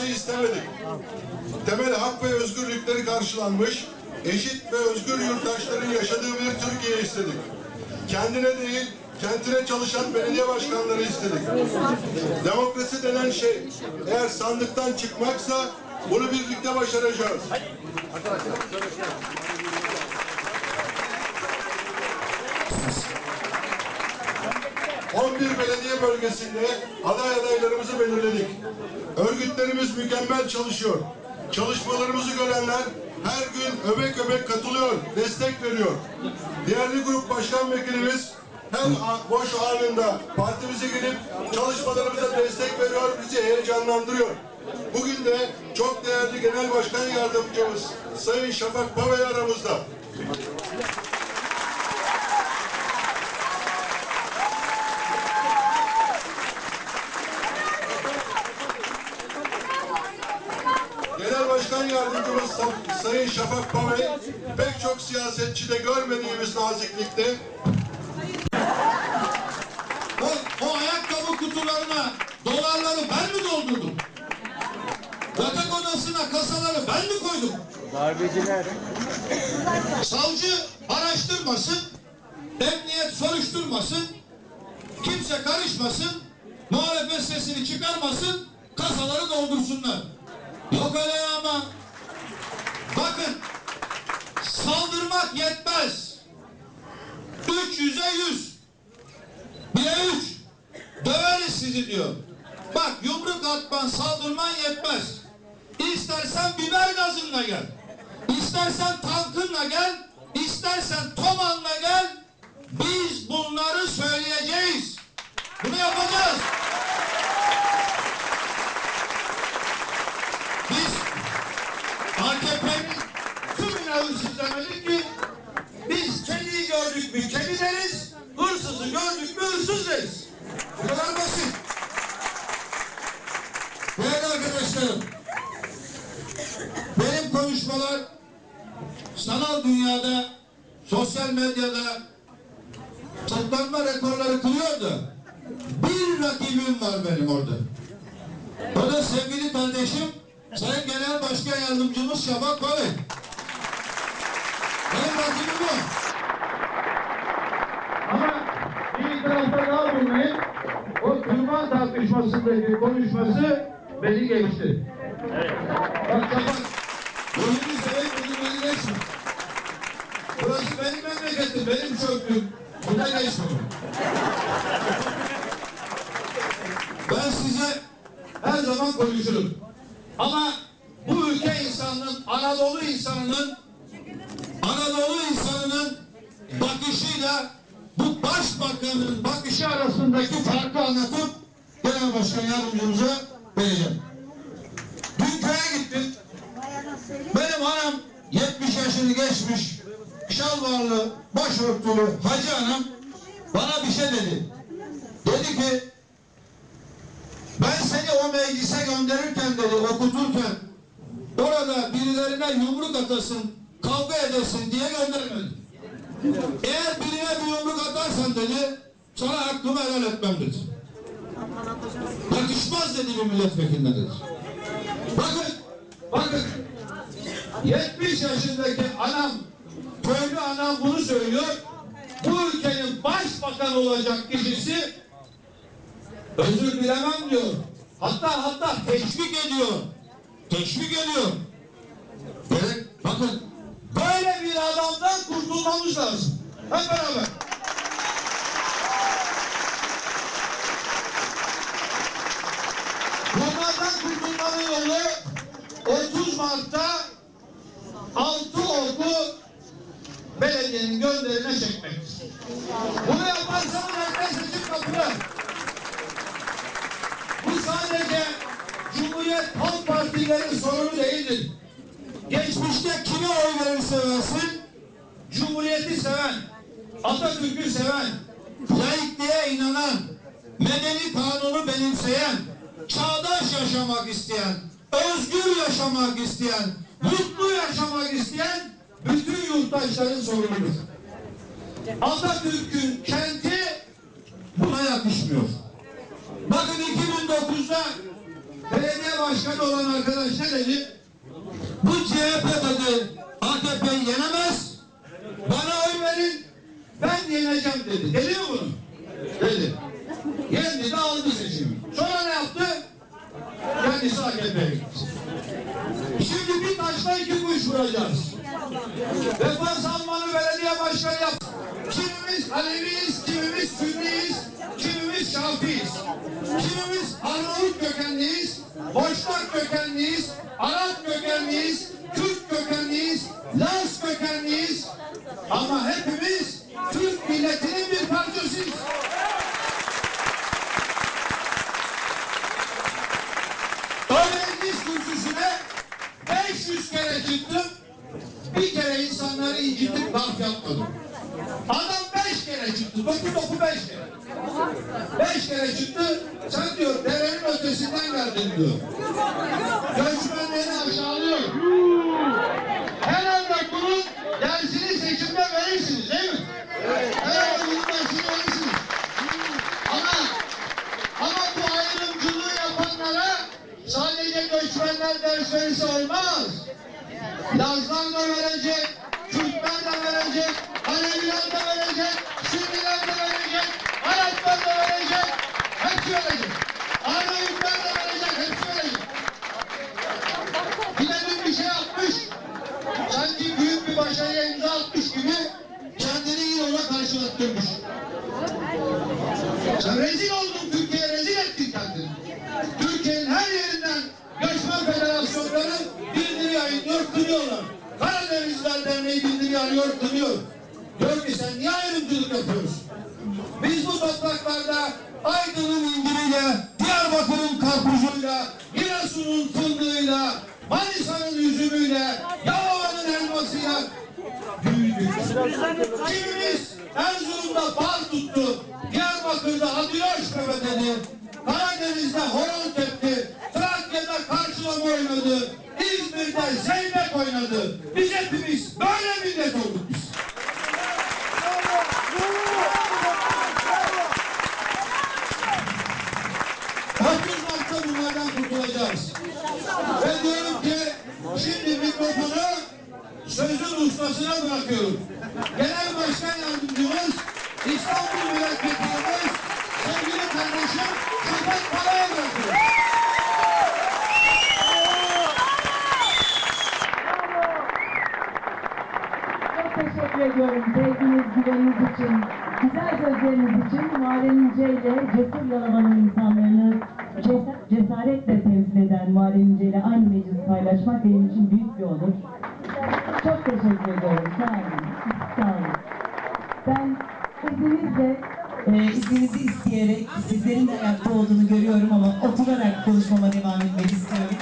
şey istemedik. Temel hak ve özgürlükleri karşılanmış, eşit ve özgür yurttaşların yaşadığı bir Türkiye istedik. Kendine değil, kentine çalışan belediye başkanları istedik. Demokrasi denen şey, eğer sandıktan çıkmaksa bunu birlikte başaracağız. 11 belediye bölgesinde aday adaylarımızı belirledik. Örgütlerimiz mükemmel çalışıyor. Çalışmalarımızı görenler her gün öbek öbek katılıyor, destek veriyor. Değerli grup başkan vekilimiz her boş anında partimize gelip çalışmalarımıza destek veriyor, bizi heyecanlandırıyor. Bugün de çok değerli genel başkan yardımcımız Sayın Şafak Pavey aramızda. Genel Başkan Yardımcımız Sa- Sayın Şafak Pamey pek çok siyasetçide görmediğimiz naziklikte O, o ayakkabı kutularına dolarları ben mi doldurdum? Yatak odasına kasaları ben mi koydum? Darbeciler. Savcı araştırmasın, emniyet soruşturmasın, kimse karışmasın, muhalefet sesini çıkarmasın, kasaları doldursunlar. Yok öyle ama. Bakın, saldırmak yetmez. 300'e 100. Bire üç. Döveriz sizi diyor. Bak yumruk atman saldırman yetmez. İstersen biber gazınla gel. İstersen tankınla gel. İstersen tomanla gel. Biz bunları söyleyeceğiz. Bunu yapacağız. Demedik ki biz kediyi gördük mü kedi deriz, hırsızı gördük mü hırsız deriz. Bu kadar basit. Değerli arkadaşlarım, benim konuşmalar sanal dünyada, sosyal medyada tıklanma rekorları kırıyor da bir rakibim var benim orada. O da sevgili kardeşim Sayın Genel Başkan Yardımcımız Şafak Bey. Ama bir tarafta daha bulmayın. O Türkmen tartışmasındaki konuşması beni geçti. Bak Şafak, oyunu seveyim bunu beni geçme. Burası benim memleketim, benim çöplüğüm. Buna geçme. Ben size her zaman konuşurum. Ama bu ülke insanının, Anadolu insanının Anadolu insanının bakışıyla bu başbakanın bakışı arasındaki farkı anlatıp genel başkan yardımcımıza vereceğim. Dün köye gittim. Benim anam 70 yaşını geçmiş, şalvarlı, başörtülü hacı anam bana bir şey dedi. Dedi ki ben seni o meclise gönderirken dedi okuturken orada birilerine yumruk atasın, kavga edesin diye göndermedim. Eğer birine bir yumruk atarsan dedi sana hakkımı helal etmem dedi. Yakışmaz dedi bir milletvekiline dedi. Bakın, bakın 70 yaşındaki anam, köylü anam bunu söylüyor. Bu ülkenin başbakan olacak kişisi özür dilemem diyor. Hatta hatta teşvik ediyor. Teşvik ediyor. Gerek, bakın böyle bir adamdan kurtulmamız lazım. Hep beraber. Bunlardan kurtulmanın yolu 30 Mart'ta altı oku belediyenin gönderine çekmektir. Bunu yaparsanız herkes seçim kapıda. Bu sadece Cumhuriyet Halk Partileri sorunu değildir. Geçmişte kime oy verirse versin, Cumhuriyeti seven, Atatürk'ü seven, laikliğe inanan, medeni kanunu benimseyen, çağdaş yaşamak isteyen, özgür yaşamak isteyen, mutlu yaşamak isteyen bütün yurttaşların sorunudur. Atatürk'ün kenti buna yakışmıyor. Bakın 2009'da belediye başkanı olan arkadaş ne dedi? Bu CHP dedi AKP'yi yenemez. Bana oy verin. Ben yeneceğim dedi. Dedi mi bunu? Dedi. Yendi de aldı seçimi. Sonra ne yaptı? Kendisi AKP'ye. Şimdi bir taşla iki kuş vuracağız. Vefa Salman'ı belediye başkanı yap. Kimimiz Aleviyiz, kimimiz Sünniyiz, kimimiz Şafiyiz. Kimimiz Arnavut kökenliyiz, Boşnak kökenliyiz, Arap kökenliyiz, Kürt kökenliyiz, Laz kökenliyiz. Ama hepimiz Türk milletinin bir parçasıyız. Öğrenci kürsüsüne 500 kere çıktım. Bir kere insanları incitip laf yapmadım. Adam beş kere çıktı. Doku doku beş kere. good. Rezil oldun Türkiye'ye, rezil ettin kendini. Türkiye'nin her yerinden göçmen federasyonları bildiri yayınlıyor, kınıyorlar. Karadenizler Derneği bildiri yayınlıyor, kınıyor. Diyor ki sen niye ayrımcılık yapıyorsun? Biz bu topraklarda Aydın'ın inciriyle, Diyarbakır'ın karpuzuyla, Giresun'un fındığıyla, Manisa'nın üzümüyle, Yalova'nın elmasıyla. Kimimiz Erzurum'da bal tuttu, Diyarbakır'da Adiloş dedi, Karadeniz'de horon tepti, Trakya'da karşılama oynadı, İzmir'de zeybek oynadı. Biz hepimiz böyle millet olduk biz. Hakkız vakta bunlardan kurtulacağız. Ve diyorum ki şimdi mikrofonu sözün ustasına bırakıyorum. Genel Başkan Yardımcımız İstanbul Milletvekilimiz sevgili kardeşim Şafak Pala'ya bırakıyorum. Teşekkür ediyorum sevginiz, güveniniz için, güzel sözleriniz için Muharrem İnce ile Cesur Yalova'nın insanlarını ces- cesaretle temsil eden Muharrem İnce ile aynı meclis paylaşmak benim için büyük bir onur. Çok teşekkür ediyorum. Sağ olun. Sağ olun. Ben izninizle, e, izninizi isteyerek sizlerin de ayakta olduğunu görüyorum ama oturarak konuşmama devam etmek istiyorum.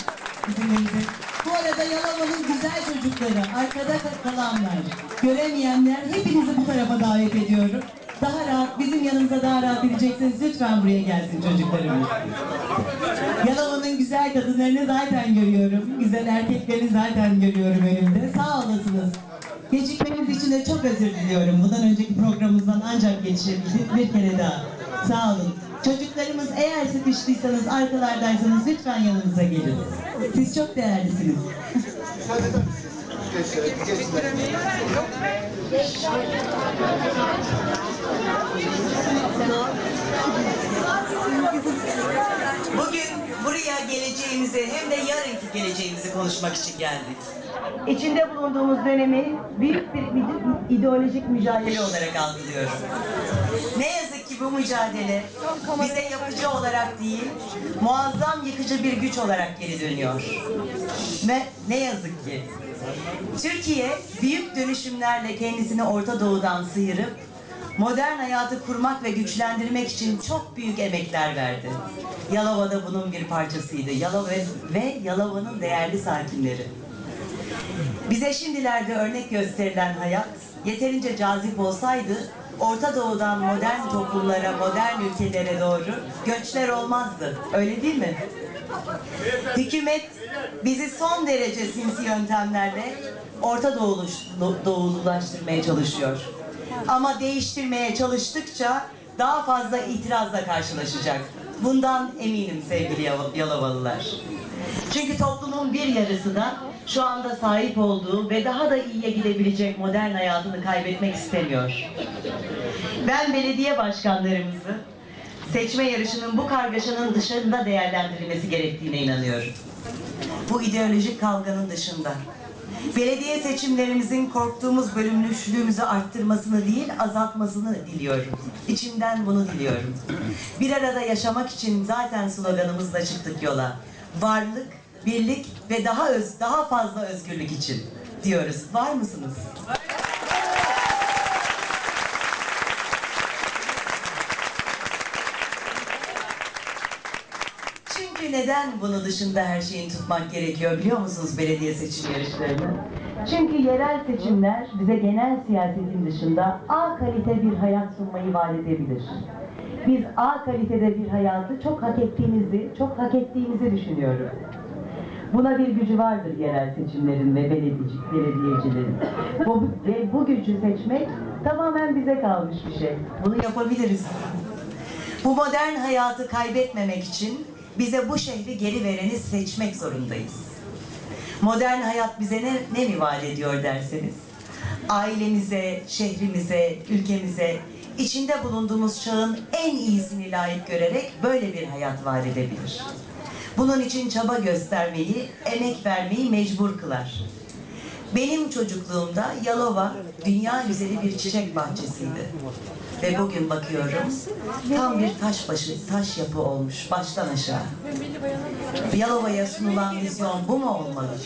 Bu arada Yalova'nın güzel çocukları, arkada kalanlar, göremeyenler hepinizi bu tarafa davet ediyorum. Daha rahat, bizim yanımıza daha rahat edecekseniz lütfen buraya gelsin çocuklarımız. Yalova'nın güzel kadınlarını zaten görüyorum. Güzel erkeklerini zaten görüyorum önümde. Sağ olasınız. Gecikmeniz için de çok özür diliyorum. Bundan önceki programımızdan ancak geçebildik. Bir kere daha. Sağ olun. Çocuklarımız eğer sıkıştıysanız, arkalardaysanız lütfen yanımıza gelin. Siz çok değerlisiniz. Bugün buraya geleceğimizi hem de yarınki geleceğimizi konuşmak için geldik. İçinde bulunduğumuz dönemi büyük bir ide- ideolojik mücadele olarak algılıyorum. Ne yazık ki bu mücadele bize yapıcı olarak değil, muazzam yıkıcı bir güç olarak geri dönüyor. Ve ne yazık ki Türkiye büyük dönüşümlerle kendisini Orta Doğu'dan sıyırıp modern hayatı kurmak ve güçlendirmek için çok büyük emekler verdi. Yalova da bunun bir parçasıydı. Yalova ve Yalova'nın değerli sakinleri. Bize şimdilerde örnek gösterilen hayat yeterince cazip olsaydı Orta Doğu'dan modern toplumlara, modern ülkelere doğru göçler olmazdı. Öyle değil mi? Hükümet bizi son derece sinsi yöntemlerle Orta Doğululaştırmaya çalışıyor. Ama değiştirmeye çalıştıkça daha fazla itirazla karşılaşacak. Bundan eminim sevgili Yal- Yalovalılar. Çünkü toplumun bir yarısı da şu anda sahip olduğu ve daha da iyiye gidebilecek modern hayatını kaybetmek istemiyor. Ben belediye başkanlarımızı seçme yarışının bu kargaşanın dışında değerlendirilmesi gerektiğine inanıyorum. Bu ideolojik kavganın dışında. Belediye seçimlerimizin korktuğumuz bölünmüşlüğümüzü arttırmasını değil, azaltmasını diliyorum. İçimden bunu diliyorum. Bir arada yaşamak için zaten sloganımızla çıktık yola. Varlık, birlik ve daha öz, daha fazla özgürlük için diyoruz. Var mısınız? Çünkü neden bunu dışında her şeyin tutmak gerekiyor biliyor musunuz belediye seçim yarışlarını? Çünkü yerel seçimler bize genel siyasetin dışında A kalite bir hayat sunmayı vaat edebilir. Biz A kalitede bir hayatı çok hak ettiğimizi, çok hak ettiğimizi düşünüyorum. Buna bir gücü vardır yerel seçimlerin ve belediyeci- belediyecilerin. Bu, ve bu gücü seçmek tamamen bize kalmış bir şey. Bunu yapabiliriz. Bu modern hayatı kaybetmemek için bize bu şehri geri vereni seçmek zorundayız. Modern hayat bize ne, ne mi vaat ediyor derseniz? Ailemize, şehrimize, ülkemize, içinde bulunduğumuz çağın en iyisini layık görerek böyle bir hayat vaat edebilir. Bunun için çaba göstermeyi, emek vermeyi mecbur kılar. Benim çocukluğumda Yalova dünya güzeli bir çiçek bahçesiydi. Ve bugün bakıyorum tam bir taş başı, taş yapı olmuş baştan aşağı. Yalova'ya sunulan vizyon bu mu olmalı?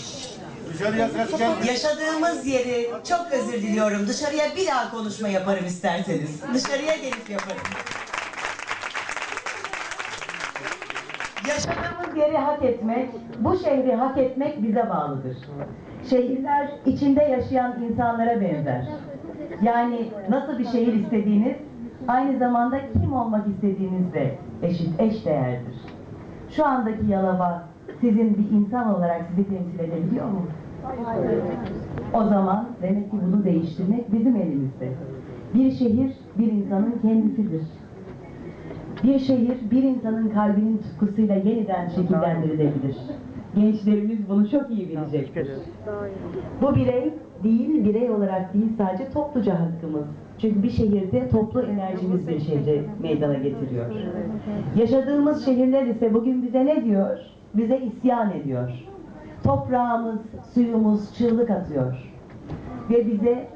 Yaşadığımız yeri çok özür diliyorum. Dışarıya bir daha konuşma yaparım isterseniz. Dışarıya gelip yaparım. Yaşadığımız yeri hak etmek, bu şehri hak etmek bize bağlıdır. Şehirler içinde yaşayan insanlara benzer. Yani nasıl bir şehir istediğiniz, aynı zamanda kim olmak istediğinizle eşit, eş değerdir. Şu andaki Yalova sizin bir insan olarak sizi temsil edebiliyor mu? O zaman demek ki bunu değiştirmek bizim elimizde. Bir şehir bir insanın kendisidir. Bir şehir bir insanın kalbinin tutkusuyla yeniden şekillendirilebilir. Gençlerimiz bunu çok iyi bilecektir. Bu birey değil, birey olarak değil sadece topluca hakkımız. Çünkü bir şehirde toplu enerjimiz bir şehri meydana getiriyor. Yaşadığımız şehirler ise bugün bize ne diyor? Bize isyan ediyor. Toprağımız, suyumuz çığlık atıyor. Ve bize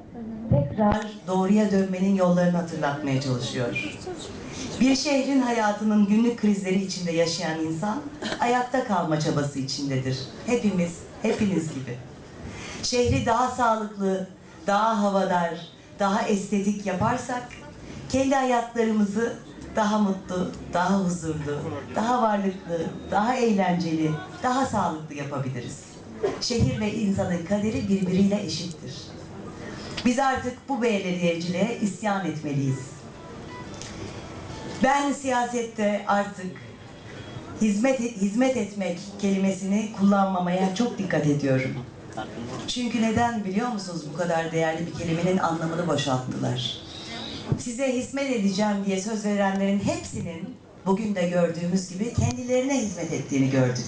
tekrar Doğruya dönmenin yollarını hatırlatmaya çalışıyor. Bir şehrin hayatının günlük krizleri içinde yaşayan insan ayakta kalma çabası içindedir. Hepimiz, hepiniz gibi. Şehri daha sağlıklı, daha havadar, daha estetik yaparsak kendi hayatlarımızı daha mutlu, daha huzurlu, daha varlıklı, daha eğlenceli, daha sağlıklı yapabiliriz. Şehir ve insanın kaderi birbiriyle eşittir. Biz artık bu belediyeciliğe isyan etmeliyiz. Ben siyasette artık hizmet hizmet etmek kelimesini kullanmamaya çok dikkat ediyorum. Çünkü neden biliyor musunuz bu kadar değerli bir kelimenin anlamını boşalttılar. Size hizmet edeceğim diye söz verenlerin hepsinin bugün de gördüğümüz gibi kendilerine hizmet ettiğini gördük.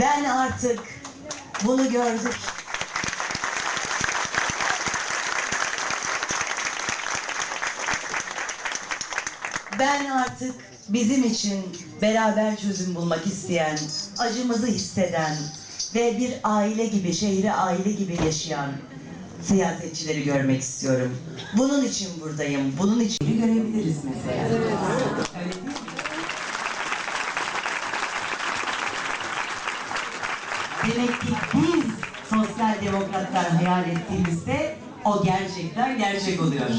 Ben artık bunu gördük. Ben artık bizim için beraber çözüm bulmak isteyen, acımızı hisseden ve bir aile gibi, şehri aile gibi yaşayan siyasetçileri görmek istiyorum. Bunun için buradayım. Bunun için görebiliriz mesela. Mi? Demek ki biz sosyal demokratlar hayal ettiğimizde o gerçekler gerçek oluyor.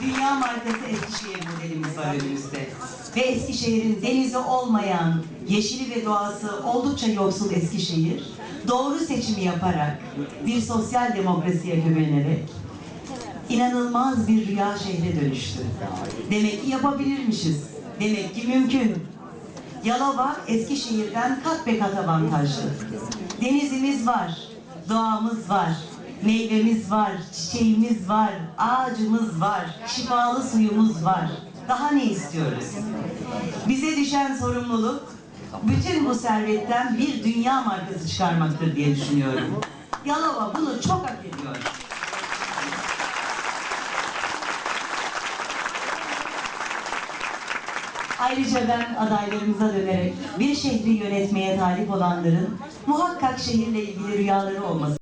Dünya markası Eskişehir modelimiz var önümüzde. Ve Eskişehir'in denizi olmayan, yeşili ve doğası oldukça yoksul Eskişehir, doğru seçimi yaparak, bir sosyal demokrasiye güvenerek inanılmaz bir rüya şehre dönüştü. Demek ki yapabilirmişiz. Demek ki mümkün. Yalova Eskişehir'den kat be kat avantajlı. Denizimiz var, doğamız var, meyvemiz var, çiçeğimiz var, ağacımız var, şifalı suyumuz var. Daha ne istiyoruz? Bize düşen sorumluluk bütün bu servetten bir dünya markası çıkarmaktır diye düşünüyorum. Yalova bunu çok hak ediyor. Ayrıca ben adaylarımıza dönerek bir şehri yönetmeye talip olanların muhakkak şehirle ilgili rüyaları olması